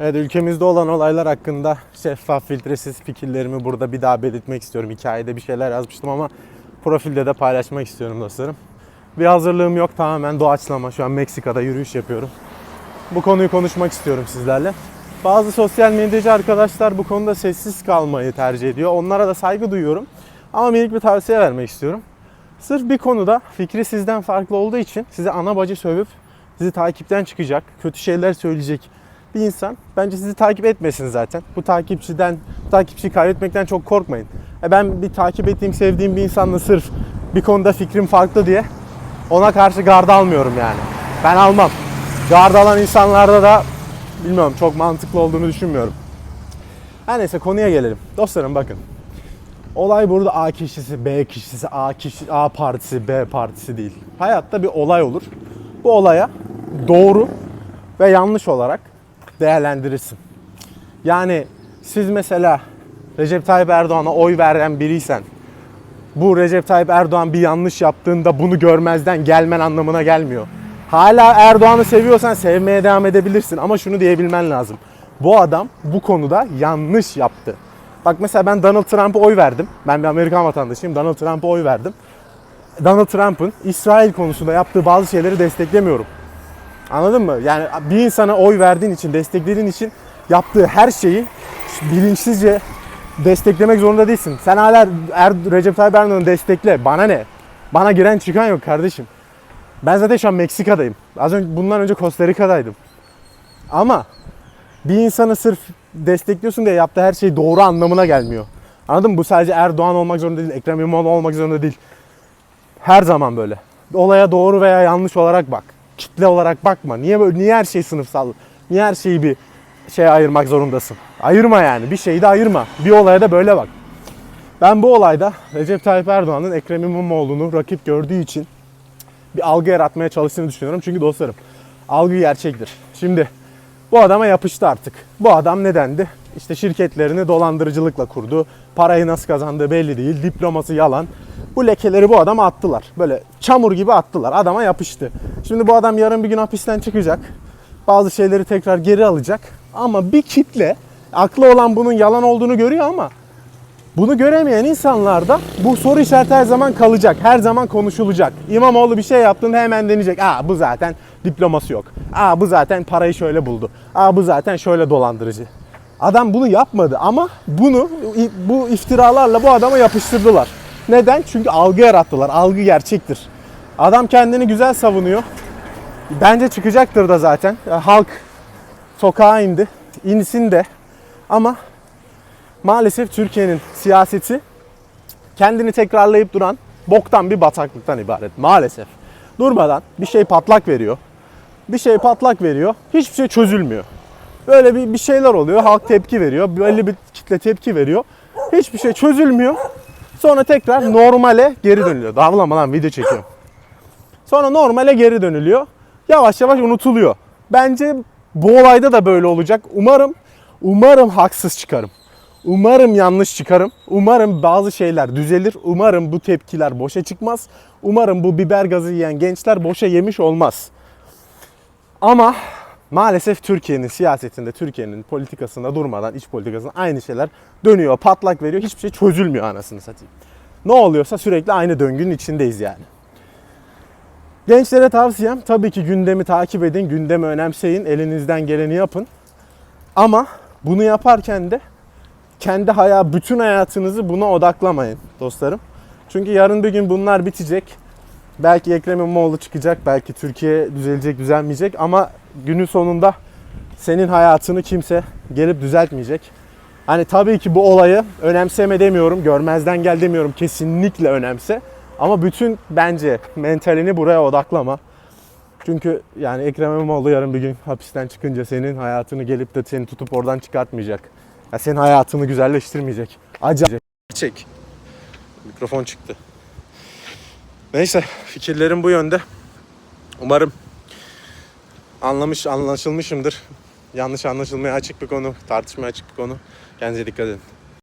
Evet ülkemizde olan olaylar hakkında şeffaf filtresiz fikirlerimi burada bir daha belirtmek istiyorum. Hikayede bir şeyler yazmıştım ama profilde de paylaşmak istiyorum dostlarım. Bir hazırlığım yok tamamen doğaçlama. Şu an Meksika'da yürüyüş yapıyorum. Bu konuyu konuşmak istiyorum sizlerle. Bazı sosyal medyacı arkadaşlar bu konuda sessiz kalmayı tercih ediyor. Onlara da saygı duyuyorum. Ama minik bir tavsiye vermek istiyorum. Sırf bir konuda fikri sizden farklı olduğu için size ana bacı sövüp sizi takipten çıkacak, kötü şeyler söyleyecek bir insan bence sizi takip etmesin zaten. Bu takipçiden, bu takipçiyi kaybetmekten çok korkmayın. E ben bir takip ettiğim, sevdiğim bir insanla sırf bir konuda fikrim farklı diye ona karşı gard almıyorum yani. Ben almam. Gard alan insanlarda da bilmiyorum çok mantıklı olduğunu düşünmüyorum. Her neyse konuya gelelim. Dostlarım bakın. Olay burada A kişisi, B kişisi, A kişi, A partisi, B partisi değil. Hayatta bir olay olur. Bu olaya doğru ve yanlış olarak değerlendirirsin. Yani siz mesela Recep Tayyip Erdoğan'a oy veren biriysen bu Recep Tayyip Erdoğan bir yanlış yaptığında bunu görmezden gelmen anlamına gelmiyor. Hala Erdoğan'ı seviyorsan sevmeye devam edebilirsin ama şunu diyebilmen lazım. Bu adam bu konuda yanlış yaptı. Bak mesela ben Donald Trump'a oy verdim. Ben bir Amerikan vatandaşıyım. Donald Trump'a oy verdim. Donald Trump'ın İsrail konusunda yaptığı bazı şeyleri desteklemiyorum. Anladın mı? Yani bir insana oy verdiğin için, desteklediğin için yaptığı her şeyi bilinçsizce desteklemek zorunda değilsin. Sen hala er, Recep Tayyip Erdoğan'ı destekle. Bana ne? Bana giren çıkan yok kardeşim. Ben zaten şu an Meksika'dayım. Az önce bundan önce Costa Rica'daydım. Ama bir insanı sırf destekliyorsun diye yaptığı her şey doğru anlamına gelmiyor. Anladın mı? Bu sadece Erdoğan olmak zorunda değil, Ekrem İmamoğlu olmak zorunda değil. Her zaman böyle. Olaya doğru veya yanlış olarak bak. Kitle olarak bakma. Niye böyle niye her şey sınıfsal? Niye her şeyi bir şeye ayırmak zorundasın? Ayırma yani. Bir şeyi de ayırma. Bir olaya da böyle bak. Ben bu olayda Recep Tayyip Erdoğan'ın Ekrem İmamoğlu'nu rakip gördüğü için bir algı yaratmaya çalıştığını düşünüyorum. Çünkü dostlarım algı gerçektir. Şimdi bu adama yapıştı artık. Bu adam nedendi? İşte şirketlerini dolandırıcılıkla kurdu. Parayı nasıl kazandığı belli değil. Diploması yalan. Bu lekeleri bu adama attılar. Böyle çamur gibi attılar. Adama yapıştı. Şimdi bu adam yarın bir gün hapisten çıkacak. Bazı şeyleri tekrar geri alacak. Ama bir kitle aklı olan bunun yalan olduğunu görüyor ama bunu göremeyen insanlarda bu soru işareti her zaman kalacak. Her zaman konuşulacak. İmamoğlu bir şey yaptığında hemen deneyecek. Aa bu zaten diploması yok. Aa bu zaten parayı şöyle buldu. Aa bu zaten şöyle dolandırıcı. Adam bunu yapmadı ama bunu bu iftiralarla bu adama yapıştırdılar. Neden? Çünkü algı yarattılar. Algı gerçektir. Adam kendini güzel savunuyor. Bence çıkacaktır da zaten. Halk sokağa indi. İnsin de. Ama maalesef Türkiye'nin siyaseti kendini tekrarlayıp duran boktan bir bataklıktan ibaret. Maalesef. Durmadan bir şey patlak veriyor. Bir şey patlak veriyor. Hiçbir şey çözülmüyor. Böyle bir, bir şeyler oluyor. Halk tepki veriyor. Belli bir kitle tepki veriyor. Hiçbir şey çözülmüyor. Sonra tekrar normale geri dönülüyor. Davlama lan video çekiyorum. Sonra normale geri dönülüyor. Yavaş yavaş unutuluyor. Bence bu olayda da böyle olacak. Umarım umarım haksız çıkarım. Umarım yanlış çıkarım. Umarım bazı şeyler düzelir. Umarım bu tepkiler boşa çıkmaz. Umarım bu biber gazı yiyen gençler boşa yemiş olmaz. Ama maalesef Türkiye'nin siyasetinde, Türkiye'nin politikasında durmadan, iç politikasında aynı şeyler dönüyor, patlak veriyor. Hiçbir şey çözülmüyor anasını satayım. Ne oluyorsa sürekli aynı döngünün içindeyiz yani. Gençlere tavsiyem tabii ki gündemi takip edin, gündemi önemseyin, elinizden geleni yapın. Ama bunu yaparken de kendi hayat, bütün hayatınızı buna odaklamayın dostlarım. Çünkü yarın bir gün bunlar bitecek. Belki Ekrem İmamoğlu çıkacak, belki Türkiye düzelecek, düzelmeyecek ama günün sonunda senin hayatını kimse gelip düzeltmeyecek. Hani tabii ki bu olayı önemseme demiyorum, görmezden gel demiyorum. Kesinlikle önemse. Ama bütün bence mentalini buraya odaklama. Çünkü yani Ekrem İmamoğlu yarın bir gün hapisten çıkınca senin hayatını gelip de seni tutup oradan çıkartmayacak. Ya senin hayatını güzelleştirmeyecek. Acayip. Çek. Mikrofon çıktı. Neyse fikirlerim bu yönde. Umarım anlamış anlaşılmışımdır. Yanlış anlaşılmaya açık bir konu, tartışmaya açık bir konu. Kendinize dikkat edin.